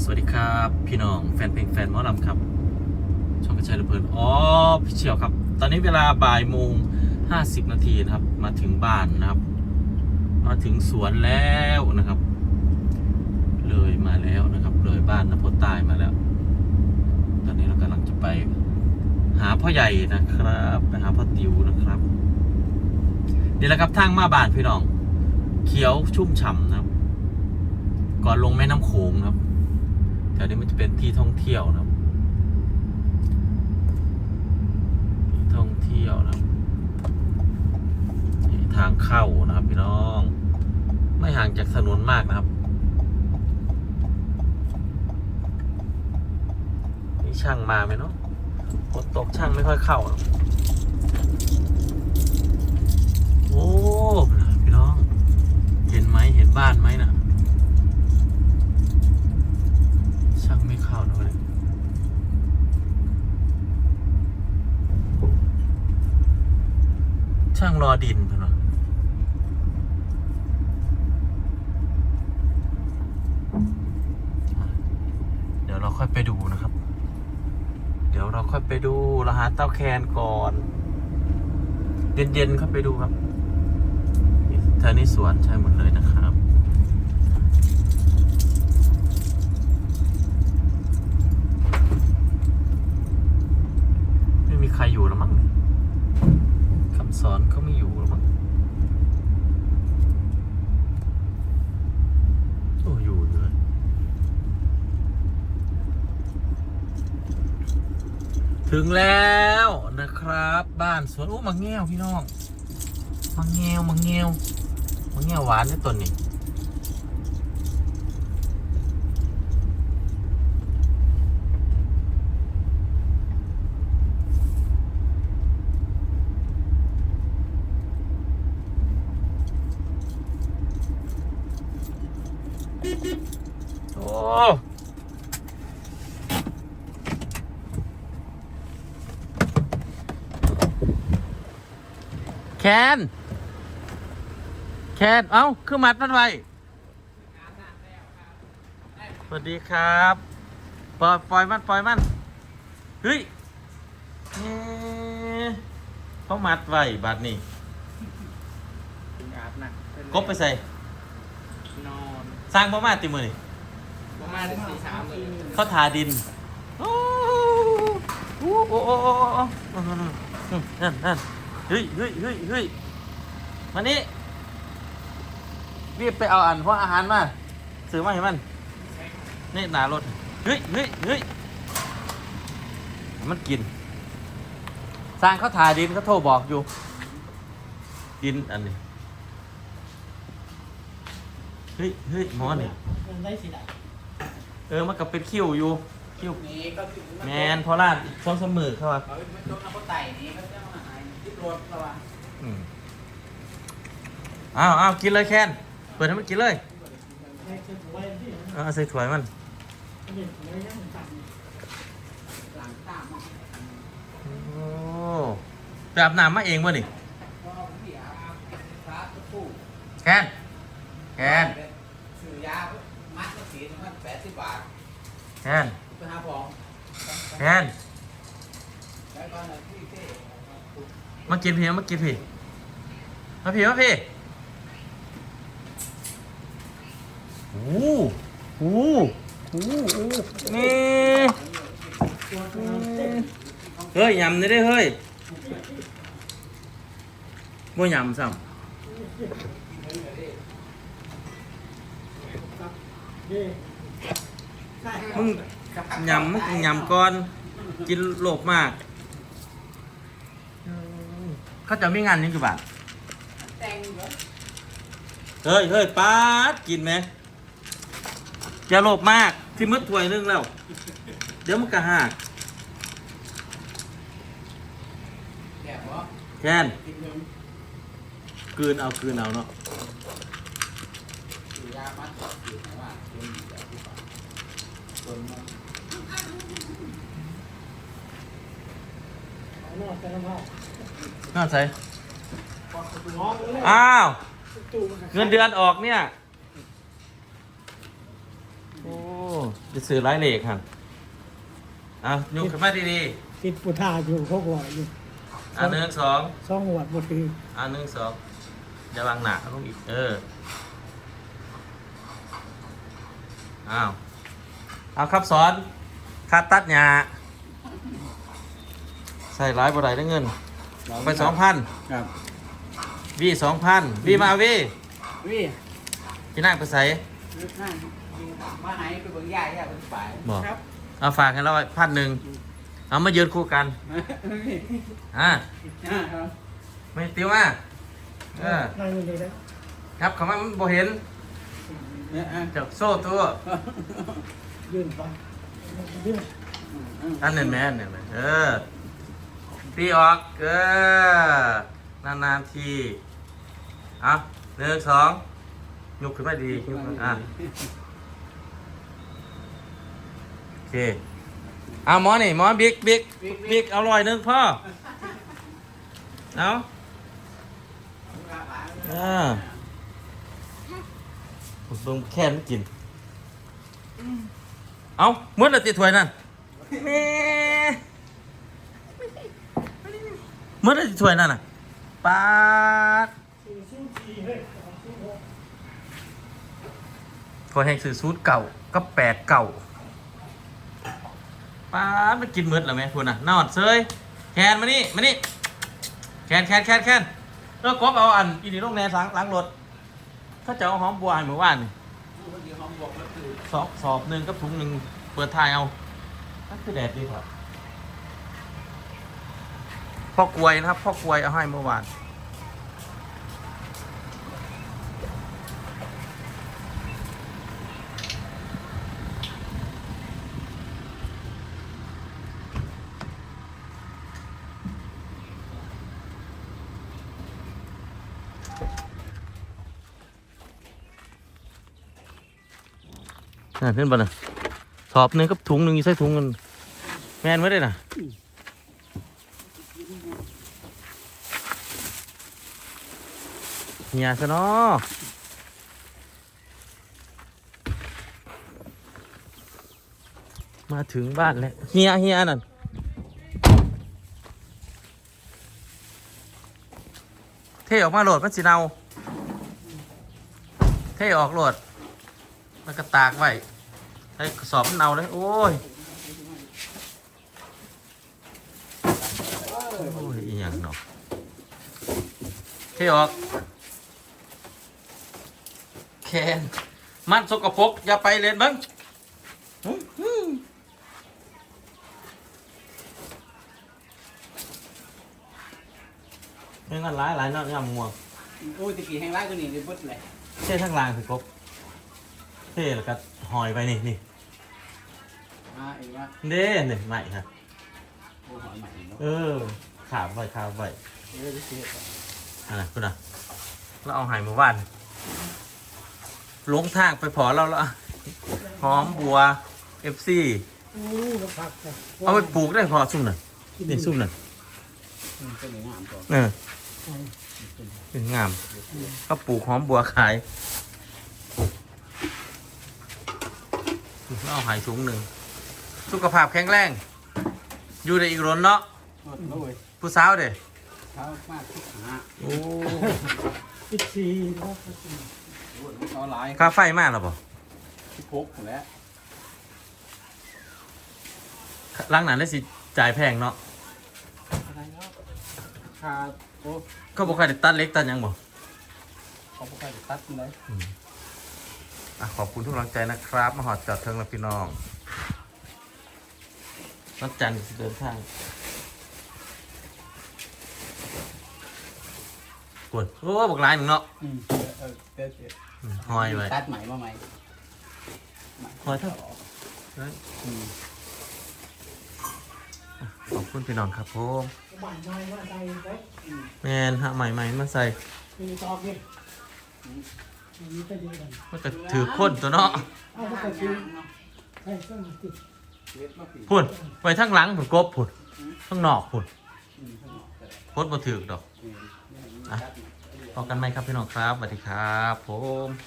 สวัสดีครับพี่น้องแฟนเพลงแฟนมอลำครับ ช่องกระชายระเบิดอ๋อพี่เชียวครับ ตอนนี้เวลาบ่ายโมงห้าสิบนาทีนะครับ มาถึงบ้านนะครับ มาถึงสวนแล้วนะครับ เลยมาแล้วนะครับ เลยบ้านนภพใต้มาแล้ว ตอนนี้เรากำลังจะไป หาพ่อใหญ่นะครับไปหาพ่อติวนะครับนี่แหละครับทางมาบ้านพี่น้อง เขียวชุ่มฉ่ำนะครับ ก่อนลงแม่น้ำโขงนะครับ แถวนี้มันจะเป็นที่ท่องเที่ยวนะครับท่องเที่ยวนะทางเข้านะครับพี่น้อง ไม่ห่างจากถนนมากนะครับนี่ช่างมาไหมเนาะฝนตกช่างไม่ค่อยเข้าหรอกโอ้พี่น้อง เห็นไหมเห็นบ้านไหมนะช่างไม่เข้านะเลยช่างรอดินเพื่อนวะเดี๋ยวเรา ค่อยไปดูนะครับ เดี๋ยวเราค่อยไปดูรหัสเต้าแคนก่อน เย็นๆเข้าไปดูครับแถวนี้สวนใช่หมดเลยนะครับ ไม่มีใครอยู่แล้วมั้งคำสอนก็ไม่อยู่แล้วมั้งโอ้อยู่อยู่เลย ถึงแล้วนะครับบ้านสวนโอ้มังแง่วพี่น้องมังแง่วมังแง่วมังแง่วหวานนี่ต้นนี่โอ้ แคนแคนเอ้าคือมัดมันไว้สวัสดีครับปล่อยปล่อยมันปล่อยมันเฮ้ยเอ๊ะเขามัดไว้บัดนี้อาบนะกบไปใส่นอนสร้างพ่อมาติมือนี่ประมาณสี่สามเลยเขาทาดินโอ้โหโอ้โหโอ้โหโอ้โหนั่นนั่น เฮ้ยเฮ้ยเฮ้ยเฮ้ยมานี่รีบไปเอาอันเพราะอาหารมาซื้อมาให้มัน นี่หนารถเฮ้ยเฮ้ยเฮ้ยให้มันกิน สร้างเขาทาดินเขาโทรบอกอยู่ดินอันนี้เฮ้ยเฮ้ยหมอนี่มันได้สิได้เออมันก็เป็นคิวอยู่คิวนี่ก็คือแมนพอลาดช่องสมือเขาว่าเขาเป็นต้นน้ำข้าวไต่นี่ก็จะ มาหายที่รถระวังอืมอ้าวอ้าวกินเลยแคนเปิดให้มันกินเลยเอาเอาใส่ถ้วยมันหลังตามโอ้ไปอาบน้ำมาเองวะนี่ก็ที่อาบพระผู้แคนแคนซื้อยามัดก็สีถึงแปดสิบบาทแคนไปหาพองแคนแล้วก็ที่เท่ มากินพี่มากินพี่มาพี่มาพี่โอ้โหโอ้โหโอ้โหนี่เฮ้ยยำนี่ได้เฮ้ยบ่ยำซ้ำมึงยำมึงกินยำก่อน กินโลบมาก เขาจะมีงานนี้กี่บาทแตงเหรอเฮ้ยเฮ้ยป้าดกินไหมอย่าโลภมากที่มืดถวยนึงแล้ว เดี๋ยวมันกระหักแบบว่าแทนกินเงินกลืนเอากลืนเอาเนาะซื้อยามัดสีไหนว่าเป็นแบบที่าส่วนมันน่าใส่อ้าว เงินเดือนออกเนี่ย โอ้จะซื้อหลายเลขครับเอายกขึ้นมาดีติดปุถาอยู่เขาหัวอยู่ๆอันหนึ่งสองสองหัวบ่ถืออันหนึ่งสองอย่าวางหนาลงอีก เออ อ้าว เอาครับสอนค่าตัดหญ้าใส่ร้ายบ่ได้ได้เงิน ไปสองพันครับวีสองพันวีมาวีวิพี่นั่งไปใส่นั่นมาหายไปเบิ่งยายยายเป็นฝ่ายบอกครับเอาฝากให้เราไว้พันหนึ่งเอามายืนคู่กันอ่าครับไม่ติวมาเออนั่งอยู่นี่นะครับคำว่ามันบ่เห็นเนี่ยอะจับโซ่ตัวยื่นไปยื่น อันนั้นแม่นเนี่ยแม่นเออ ตีออกเออนานๆทีเอาหนึ่งสองยกขึ้นมาดียกขึ้นอะโอเคเอาหมอนี่หมอบิ๊กบิ๊กบิ๊กเอาลอยหนึ่งพ่อเอาอ่าเบิ่งแค่นกิน เอาเมื่อไรติดถ้วยนั่นแม่ เมื่อไรติดถ้วยนั่นน่ะปาดสี่องสิบหกถ้วยแห่งสื่อซูดเก่าก็แปดเก่าปาดมันกินมืดแล้วไหมคุณน่ะนอนเซยแคนมานี่มานี่แคนแคนแคนแคนแล้วกบเอาอันอีนี่ลงแนนล้างล้างรถถ้าจะเอาหอมบัวให้เมื่อวานนี่คนสอบสอบหนึ่งกับถุงหนึ่งเปิดทายเอานั่นคือแดดดีครับ พ่อกลวยนะครับพ่อกลวยเอาให้เมื่อวานนั่นขึ้นบ่น่ะสอบหนึ่งกับถุงหนึ่งยู่ใส่ถุงกันแมนไว้ได้น่ะ เฮียซะเนาะมาถึงบ้านแล้วเฮียเฮียนั่นเทออกมาโหลดมันสิเนาเทออกโหลดแล้วก็ตากไว้ให้สอบมันเนาเลย โอ้ยโอ้ยอีหยังเนาะเทออก นมันสกปรกอย่าไปเล่นบ้างเฮ้ยงั้นหลายหลายเนาะยำม่วงโอ้ยตะกี้แห้งร้ายกว่านี้เลยบิดเลยเท่ทั้งรางสิกบเท่แล้วก็หอยไปนี่นี่มาเองว่าเด้นี่ใหม่ครับโอ้หอยใหม่เนาะเออขาบไว้ขาบไว้เออได้เสียก่อนอันนั้นคุณอะเราเอาหายมาว่าน ลงทางไปพอเราแล้วอะหอมบัวเอฟซีโอ้ก็ผักจ้ะเอาไปปลูกได้พอซุ่มหน่อยนี่ซุ่มหน่อยอืมเป็นอย่างงามก่อนเออเป็นงามก็ปลูกหอมบัวขายเราเอาหายถุงหนึ่ง สุขภาพแข็งแรง อยู่ในอีกรนเนาะหมดแล้วเว้ยผู้สาวเด้เช้ามากที่หาโอ้สิบสี่ เนาะโอ้ยมันเอาหลายค่าไฟมากหรอปะที่พกหมดแล้วล้างหนังได้สิจ่ายแพงเนาะอะไรเนาะค่าโอ้ก็บอกใครได้ตัดเล็กตัดหยังบ่เขาพวกใครตัดเลยอะขอบคุณทุกกำลังใจนะครับ มาหอดจอดเทิงและพี่น้องนัดจันทร์สิเดินทางกวนโอ้บอกลายหนึ่งเนาะ อืมเออเออเดี๋ยวเดี๋ยวอืม หอยไว้ตัดใหม่มาใหม่หอยเท่าอืมขอบคุณพี่น้องครับผมบ้านนายว่าใจไปแมนฮะใหม่ใหม่มาใส่มีตอกนี่มีก็ดีกันมันก็ถือค้นตัวเนาะเอาไปก็ซื้อให้ก็มาติดเล็ดมาปีพุ่นไว้ทั้งหลังผุนกบผุนทั้งนอกผุนอืมข้างนอกก็ได้โคตรบ่ถือดอกอืม พบกันใหม่พบกันไหมครับพี่น้องครับสวัสดีครับผม